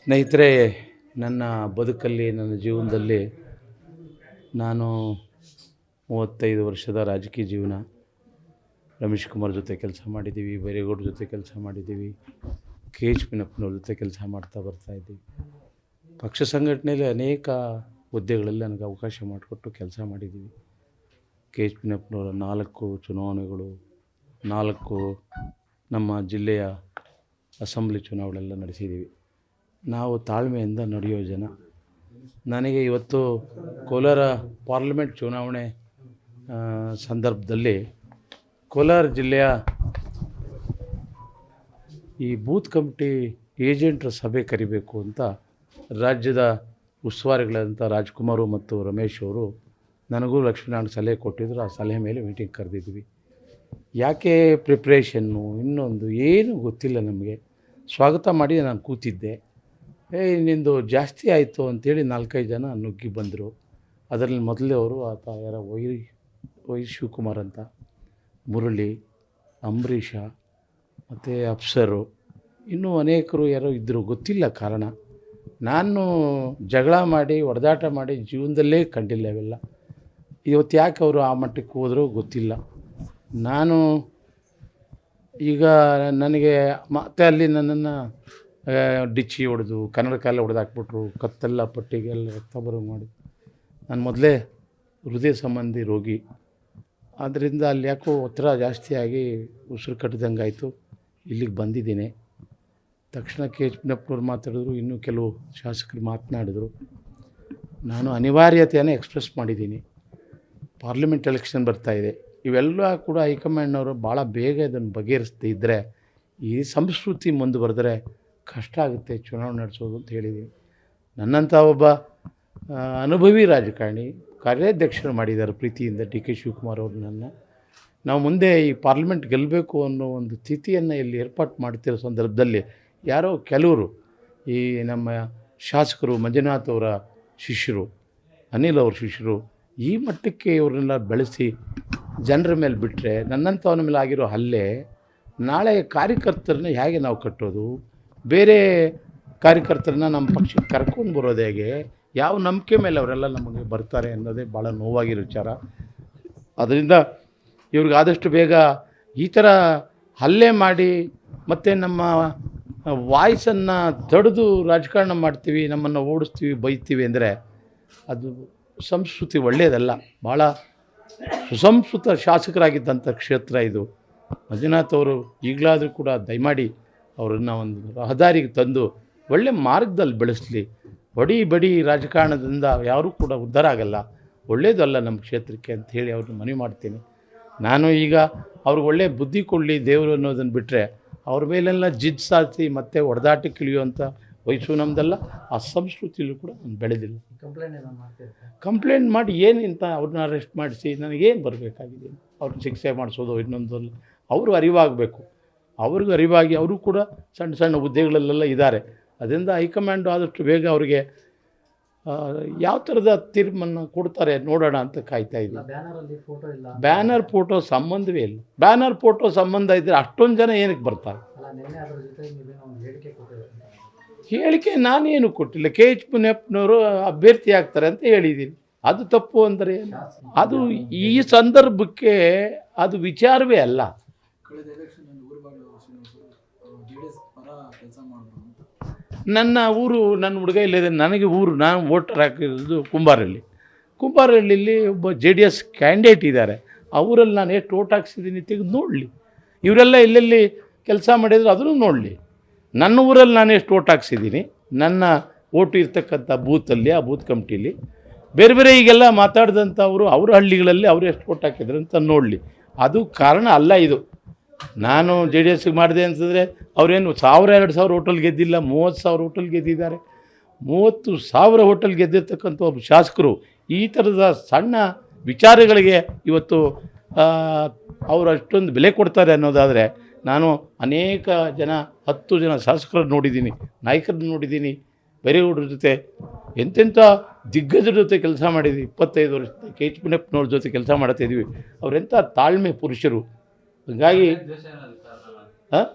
ಸ್ನೇಹಿತರೆ, ನನ್ನ ಬದುಕಲ್ಲಿ, ನನ್ನ ಜೀವನದಲ್ಲಿ ನಾನು ಮೂವತ್ತೈದು ವರ್ಷದ ರಾಜಕೀಯ ಜೀವನ. ರಮೇಶ್ ಕುಮಾರ್ ಜೊತೆ ಕೆಲಸ ಮಾಡಿದ್ದೀವಿ, ಬೈರೇಗೌಡ ಜೊತೆ ಕೆಲಸ ಮಾಡಿದ್ದೀವಿ ಕೆ ಎಚ್ ಪಿನಪ್ಪನವ್ರ ಜೊತೆ ಕೆಲಸ ಮಾಡ್ತಾ ಬರ್ತಾಯಿದ್ದೀವಿ ಪಕ್ಷ ಸಂಘಟನೆಯಲ್ಲಿ ಅನೇಕ ಹುದ್ದೆಗಳಲ್ಲಿ ನನಗೆ ಅವಕಾಶ ಮಾಡಿಕೊಟ್ಟು ಕೆಲಸ ಮಾಡಿದ್ದೀವಿ. ಕೆ ಎಚ್ ಪಿನಪ್ಪನವರ ನಾಲ್ಕು ಚುನಾವಣೆಗಳು, ನಾಲ್ಕು ನಮ್ಮ ಜಿಲ್ಲೆಯ ಅಸೆಂಬ್ಲಿ ಚುನಾವಣೆಲ್ಲ ನಡೆಸಿದ್ದೀವಿ. ನಾವು ತಾಳ್ಮೆಯಿಂದ ನಡೆಯೋ ಜನ. ನನಗೆ ಇವತ್ತು ಕೋಲಾರ ಪಾರ್ಲಿಮೆಂಟ್ ಚುನಾವಣೆ ಸಂದರ್ಭದಲ್ಲಿ ಕೋಲಾರ ಜಿಲ್ಲೆಯ ಈ ಬೂತ್ ಕಮಿಟಿ ಏಜೆಂಟ್ರ ಸಭೆ ಕರಿಬೇಕು ಅಂತ ರಾಜ್ಯದ ಉಸ್ತುವಾರಿಗಳಾದಂಥ ರಾಜ್ಕುಮಾರು ಮತ್ತು ರಮೇಶ್ ಅವರು ನನಗೂ ಲಕ್ಷ್ಮೀನಾರಾಯಣ ಸಲಹೆ ಕೊಟ್ಟಿದ್ದರು ಆ ಸಲಹೆ ಮೇಲೆ ಮೀಟಿಂಗ್ ಕರೆದಿದ್ವಿ. ಯಾಕೆ ಪ್ರಿಪ್ರೇಷನ್ನು ಇನ್ನೊಂದು ಏನು ಗೊತ್ತಿಲ್ಲ ನಮಗೆ. ಸ್ವಾಗತ ಮಾಡಿ ನಾನು ಕೂತಿದ್ದೆ. ಏ, ನಿಂದು ಜಾಸ್ತಿ ಆಯಿತು ಅಂಥೇಳಿ ನಾಲ್ಕೈದು ಜನ ನುಗ್ಗಿ ಬಂದರು. ಅದರಲ್ಲಿ ಮೊದಲೇ ಅವರು ಆತ ಯಾರ ವೈ ವೈ ಶಿವಕುಮಾರ್ ಅಂತ, ಮುರಳಿ, ಅಂಬರೀಷ, ಮತ್ತು ಅಪ್ಸರು, ಇನ್ನೂ ಅನೇಕರು ಯಾರೋ ಇದ್ದರು ಗೊತ್ತಿಲ್ಲ ಕಾರಣ. ನಾನು ಜಗಳ ಮಾಡಿ ಹೊಡೆದಾಟ ಮಾಡಿ ಜೀವನದಲ್ಲೇ ಕಂಡಿಲ್ಲ ಇವೆಲ್ಲ. ಇವತ್ತು ಯಾಕೆ ಅವರು ಆ ಮಟ್ಟಕ್ಕೆ ಹೋದರೂ ಗೊತ್ತಿಲ್ಲ. ನಾನು ಈಗ ನನಗೆ ಮತ್ತೆ ಅಲ್ಲಿ ನನ್ನನ್ನು ಡಿಚ್ಚಿ ಹೊಡೆದು, ಕನ್ನಡ ಕಾಲ ಹೊಡೆದು ಹಾಕ್ಬಿಟ್ರು, ಕತ್ತೆಲ್ಲ ಪಟ್ಟಿಗೆಲ್ಲ ರಕ್ತ ಬರೋ ಮಾಡಿ. ನಾನು ಮೊದಲೇ ಹೃದಯ ಸಂಬಂಧಿ ರೋಗಿ. ಆದ್ದರಿಂದ ಅಲ್ಲಿ ಯಾಕೋ ಒತ್ತಡ ಜಾಸ್ತಿಯಾಗಿ ಉಸಿರು ಕಟ್ಟಿದಂಗೆ ಆಯಿತು. ಇಲ್ಲಿಗೆ ಬಂದಿದ್ದೀನಿ. ತಕ್ಷಣ ಕೆ ಎಚ್ ಪಿನಪ್ಪನವ್ರು ಮಾತಾಡಿದ್ರು, ಇನ್ನೂ ಕೆಲವು ಶಾಸಕರು ಮಾತನಾಡಿದರು. ನಾನು ಅನಿವಾರ್ಯತೆಯನ್ನು ಎಕ್ಸ್ಪ್ರೆಸ್ ಮಾಡಿದ್ದೀನಿ. ಪಾರ್ಲಿಮೆಂಟ್ ಎಲೆಕ್ಷನ್ ಬರ್ತಾಯಿದೆ ಇವೆಲ್ಲ ಕೂಡ ಹೈಕಮಾಂಡ್ನವರು ಭಾಳ ಬೇಗ ಇದನ್ನು ಬಗೆಹರಿಸ್ತಿದ್ದರೆ ಈ ಸಂಸ್ಕೃತಿ ಮುಂದೆ ಬರೆದ್ರೆ ಕಷ್ಟ ಆಗುತ್ತೆ ಚುನಾವಣೆ ನಡೆಸೋದು ಅಂತ ಹೇಳಿದ್ದೀನಿ ನನ್ನಂಥ ಒಬ್ಬ ಅನುಭವಿ ರಾಜಕಾರಣಿ, ಕಾರ್ಯಾಧ್ಯಕ್ಷರು ಮಾಡಿದ್ದಾರೆ ಪ್ರೀತಿಯಿಂದ ಡಿ ಕೆ ಶಿವಕುಮಾರ್ ಅವರು ನನ್ನ. ನಾವು ಮುಂದೆ ಈ ಪಾರ್ಲಿಮೆಂಟ್ ಗೆಲ್ಲಬೇಕು ಅನ್ನೋ ಒಂದು ಸ್ಥಿತಿಯನ್ನು ಇಲ್ಲಿ ಏರ್ಪಾಟ್ ಮಾಡ್ತಿರೋ ಸಂದರ್ಭದಲ್ಲಿ ಯಾರೋ ಕೆಲವರು ಈ ನಮ್ಮ ಶಾಸಕರು ಮಂಜುನಾಥ್ ಅವರ ಶಿಷ್ಯರು, ಅನಿಲ್ ಅವ್ರ ಶಿಷ್ಯರು ಈ ಮಟ್ಟಕ್ಕೆ ಇವರನ್ನೆಲ್ಲ ಬೆಳೆಸಿ ಜನರ ಮೇಲೆ ಬಿಟ್ಟರೆ ನನ್ನಂಥವನ ಮೇಲೆ ಆಗಿರೋ ಹಲ್ಲೆ ನಾಳೆ ಕಾರ್ಯಕರ್ತರನ್ನ ಹೇಗೆ ನಾವು ಕಟ್ಟೋದು? ಬೇರೆ ಕಾರ್ಯಕರ್ತರನ್ನ ನಮ್ಮ ಪಕ್ಷಕ್ಕೆ ಕರ್ಕೊಂಡು ಬರೋದು ಹೇಗೆ? ಯಾವ ನಂಬಿಕೆ ಮೇಲೆ ಅವರೆಲ್ಲ ನಮಗೆ ಬರ್ತಾರೆ ಅನ್ನೋದೇ ಭಾಳ ನೋವಾಗಿರೋ ವಿಚಾರ. ಅದರಿಂದ ಇವ್ರಿಗೆ ಆದಷ್ಟು ಬೇಗ ಈ ಥರ ಹಲ್ಲೆ ಮಾಡಿ ಮತ್ತು ನಮ್ಮ ವಾಯ್ಸನ್ನು ತಡೆದು ರಾಜಕಾರಣ ಮಾಡ್ತೀವಿ, ನಮ್ಮನ್ನು ಓಡಿಸ್ತೀವಿ, ಬೈತೀವಿ ಅಂದರೆ ಅದು ಸಂಸ್ಕೃತಿ ಒಳ್ಳೆಯದಲ್ಲ ಭಾಳ ಸುಸಂಸ್ಕೃತ ಶಾಸಕರಾಗಿದ್ದಂಥ ಕ್ಷೇತ್ರ ಇದು. ಮಂಜುನಾಥ್ ಅವರು ಈಗಲಾದರೂ ಕೂಡ ದಯಮಾಡಿ ಅವರನ್ನು ಒಂದು ರಹದಾರಿಗೆ ತಂದು ಒಳ್ಳೆ ಮಾರ್ಗದಲ್ಲಿ ಬೆಳೆಸಲಿ. ಬಡಿ ಬಡಿ ರಾಜಕಾರಣದಿಂದ ಯಾರೂ ಕೂಡ ಉದ್ಧಾರ ಆಗಲ್ಲ. ಒಳ್ಳೆಯದಲ್ಲ ನಮ್ಮ ಕ್ಷೇತ್ರಕ್ಕೆ ಅಂತ ಹೇಳಿ ಅವ್ರನ್ನ ಮನವಿ ಮಾಡ್ತೀನಿ. ನಾನು ಈಗ ಅವ್ರಿಗೆ ಒಳ್ಳೆಯ ಬುದ್ಧಿ ಕೊಡಲಿ ದೇವರು ಅನ್ನೋದನ್ನು ಬಿಟ್ಟರೆ ಅವ್ರ ಮೇಲೆಲ್ಲ ಜಿದ್ ಸಾಧಿಸಿ ಮತ್ತೆ ಹೊಡೆದಾಟಕ್ಕೆ ಇಳಿಯುವಂಥ ವಯಸ್ಸು ನಮ್ಮದಲ್ಲ ಆ ಸಂಸ್ಕೃತಿಯಲ್ಲೂ ಕೂಡ ನಾನು ಬೆಳೆದಿಲ್ಲ. ಕಂಪ್ಲೇಂಟ್ ಮಾಡಿ ಏನು ಇಂತ ಅವ್ರನ್ನ ಅರೆಸ್ಟ್ ಮಾಡಿಸಿ ನನಗೇನು ಬರಬೇಕಾಗಿದೆ? ಅವ್ರನ್ನ ಶಿಕ್ಷೆ ಮಾಡಿಸೋದು ಇನ್ನೊಂದಲ್ಲ. ಅವರು ಅರಿವಾಗಬೇಕು. ಅವ್ರಿಗೂ ಅರಿವಾಗಿ ಅವರು ಕೂಡ ಸಣ್ಣ ಸಣ್ಣ ಹುದ್ದೆಗಳಲ್ಲೆಲ್ಲ ಇದ್ದಾರೆ. ಅದರಿಂದ ಹೈಕಮಾಂಡ್ ಆದಷ್ಟು ಬೇಗ ಅವರಿಗೆ ಯಾವ ಥರದ ತೀರ್ಮಾನ ಕೊಡ್ತಾರೆ ನೋಡೋಣ ಅಂತ ಕಾಯ್ತಾ ಇದ್ದೀನಿ. ಬ್ಯಾನರ್ ಅಲ್ಲಿ ಫೋಟೋ ಇಲ್ಲ. ಬ್ಯಾನರ್ ಫೋಟೋ ಸಂಬಂಧವೇ ಇಲ್ಲ. ಬ್ಯಾನರ್ ಫೋಟೋ ಸಂಬಂಧ ಇದ್ದರೆ ಅಷ್ಟೊಂದು ಜನ ಏನಕ್ಕೆ ಬರ್ತಾರೆ? ಅಲ್ಲ ನಿನ್ನೆ ಅದ್ರ ಜೊತೆ ನೀವೇನೋ ಹೇಳಿಕೆ ಕೊಟ್ಟಿದ್ದಾರೆ? ಹೇಳಿಕೆ ನಾನೇನು ಕೊಟ್ಟಿಲ್ಲ. ಕೆ ಎಚ್ ಪುಣ್ಯಪ್ಪನವರು ಅಭ್ಯರ್ಥಿ ಆಗ್ತಾರೆ ಅಂತ ಹೇಳಿದ್ದೀನಿ. ಅದು ತಪ್ಪು ಅಂದರೆ ಏನು? ಅದು ಈ ಸಂದರ್ಭಕ್ಕೆ ಅದು ವಿಚಾರವೇ ಅಲ್ಲ. ನನ್ನ ಊರು, ನನ್ನ ಹುಡುಗ ಇಲ್ಲದೆ ನನಗೆ ಊರು, ನಾನು ವೋಟರ್ ಹಾಕಿರೋದು ಕುಂಬಾರಳ್ಳಿ. ಕುಂಬಾರಳ್ಳಿಲಿ ಒಬ್ಬ ಜೆ ಡಿ ಎಸ್ ಕ್ಯಾಂಡಿಡೇಟ್ ಇದ್ದಾರೆ. ಅವರಲ್ಲಿ ನಾನು ಎಷ್ಟು ಓಟ್ ಹಾಕ್ಸಿದ್ದೀನಿ ತೆಗೆದು ನೋಡಲಿ. ಇವರೆಲ್ಲ ಎಲ್ಲೆಲ್ಲಿ ಕೆಲಸ ಮಾಡಿದ್ರು ಅದನ್ನು ನೋಡಲಿ. ನನ್ನ ಊರಲ್ಲಿ ನಾನು ಎಷ್ಟು ಓಟ್ ಹಾಕ್ಸಿದ್ದೀನಿ? ನನ್ನ ಓಟು ಇರ್ತಕ್ಕಂಥ ಬೂತಲ್ಲಿ, ಆ ಬೂತ್ ಕಮಿಟಿಲಿ. ಬೇರೆ ಬೇರೆ ಈಗೆಲ್ಲ ಮಾತಾಡಿದಂಥವರು ಅವ್ರ ಹಳ್ಳಿಗಳಲ್ಲಿ ಅವರು ಎಷ್ಟು ಓಟ್ ಹಾಕಿದ್ರು ಅಂತ ನೋಡಲಿ. ಅದು ಕಾರಣ ಅಲ್ಲ ಇದು. ನಾನು ಜೆ ಡಿ ಎಸ್ಗೆ ಮಾಡಿದೆ ಅಂತಂದರೆ ಅವರೇನು ಸಾವಿರ, ಎರಡು ಸಾವಿರ ಹೋಟೆಲ್ ಗೆದ್ದಿಲ್ಲ, ಮೂವತ್ತು ಸಾವಿರ ಹೋಟೆಲ್ ಗೆದ್ದಿದ್ದಾರೆ. ಮೂವತ್ತು ಸಾವಿರ ಹೋಟೆಲ್ ಗೆದ್ದಿರ್ತಕ್ಕಂಥ ಒಬ್ಬ ಶಾಸಕರು ಈ ಥರದ ಸಣ್ಣ ವಿಚಾರಗಳಿಗೆ ಇವತ್ತು ಅವರು ಅಷ್ಟೊಂದು ಬೆಲೆ ಕೊಡ್ತಾರೆ ಅನ್ನೋದಾದರೆ ನಾನು ಅನೇಕ ಜನ, ಹತ್ತು ಜನ ಶಾಸಕರನ್ನು ನೋಡಿದ್ದೀನಿ, ನಾಯಕರನ್ನು ನೋಡಿದ್ದೀನಿ, ಬೇರೆಯವ್ರ ಜೊತೆ ಎಂತೆಂಥ ದಿಗ್ಗಜರ ಜೊತೆ ಕೆಲಸ ಮಾಡಿದ್ವಿ ಇಪ್ಪತ್ತೈದು ವರ್ಷದ ಕೆ ಎಚ್ ಪುಣ್ಯಪ್ಪನವ್ರ ಜೊತೆ ಕೆಲಸ ಮಾಡ್ತಾಯಿದ್ವಿ ಅವರೆಂಥ ತಾಳ್ಮೆ ಪುರುಷರು ಹೀಗಾಗಿ ಹಾಂ?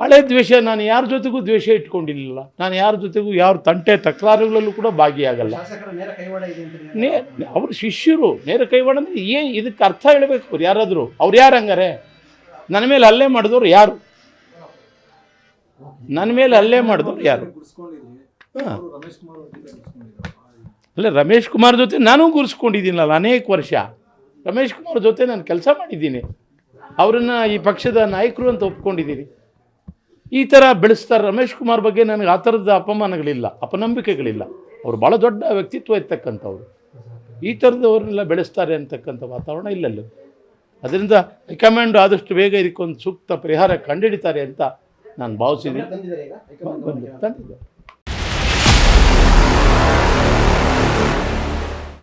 ಹಳೆ ದ್ವೇಷ ನಾನು ಯಾರ ಜೊತೆಗೂ ದ್ವೇಷ ಇಟ್ಕೊಂಡಿರಲಿಲ್ಲ. ನಾನು ಯಾರ ಜೊತೆಗೂ ಯಾರ ತಂಟೆ ತಕರಾರುಗಳಲ್ಲೂ ಕೂಡ ಭಾಗಿಯಾಗಲ್ಲ. ಶಾಸಕರ ನೇರ ಕೈವಾಡ ಇದೆ ಅಂತ ನೇ ಅವ್ರ ಶಿಷ್ಯರು ನೇರ ಕೈವಾಡ ಅಂದರೆ ಏನು ಇದಕ್ಕೆ ಅರ್ಥ ಹೇಳಬೇಕು ಅವ್ರು ಯಾರಾದರೂ? ಅವ್ರು ಯಾರು ಹಂಗಾರೆ? ನನ್ನ ಮೇಲೆ ಹಲ್ಲೆ ಮಾಡಿದವ್ರು ಯಾರು? ನನ್ನ ಮೇಲೆ ಹಲ್ಲೆ ಮಾಡಿದವ್ರು ಯಾರು? ಹಾಂ. ಅವರು ರಮೇಶ್ ಕುಮಾರ್ ಜೊತೆ ಗುರ್ಸ್ಕೊಂಡಿದ್ರು ಅಲ್ಲ ರಮೇಶ್ ಕುಮಾರ್ ಜೊತೆ ನಾನು ಗುರ್ಸ್ಕೊಂಡಿದ್ದೀನಲ್ಲ ಅನೇಕ ವರ್ಷ. ರಮೇಶ್ ಕುಮಾರ್ ಜೊತೆ ನಾನು ಕೆಲಸ ಮಾಡಿದ್ದೀನಿ. ಅವರನ್ನು ಈ ಪಕ್ಷದ ನಾಯಕರು ಅಂತ ಒಪ್ಕೊಂಡಿದ್ದೀರಿ. ಈ ಥರ ಬೆಳೆಸ್ತಾರೆ ರಮೇಶ್ ಕುಮಾರ್ ಬಗ್ಗೆ ನನಗೆ ಆ ಥರದ ಅಪಮಾನಗಳಿಲ್ಲ ಅಪನಂಬಿಕೆಗಳಿಲ್ಲ. ಅವರು ಭಾಳ ದೊಡ್ಡ ವ್ಯಕ್ತಿತ್ವ ಇರ್ತಕ್ಕಂಥವ್ರು. ಈ ಥರದವ್ರನ್ನೆಲ್ಲ ಬೆಳೆಸ್ತಾರೆ ಅಂತಕ್ಕಂಥ ವಾತಾವರಣ ಇಲ್ಲಲ್ಲ ಅದರಿಂದ ಹೈಕಮಾಂಡ್ ಆದಷ್ಟು ಬೇಗ ಇದಕ್ಕೊಂದು ಸೂಕ್ತ ಪರಿಹಾರ ಕಂಡುಹಿಡಿತಾರೆ ಅಂತ ನಾನು ಭಾವಿಸಿದ್ದೀನಿ. ತಂದಿದ್ದಾರೆ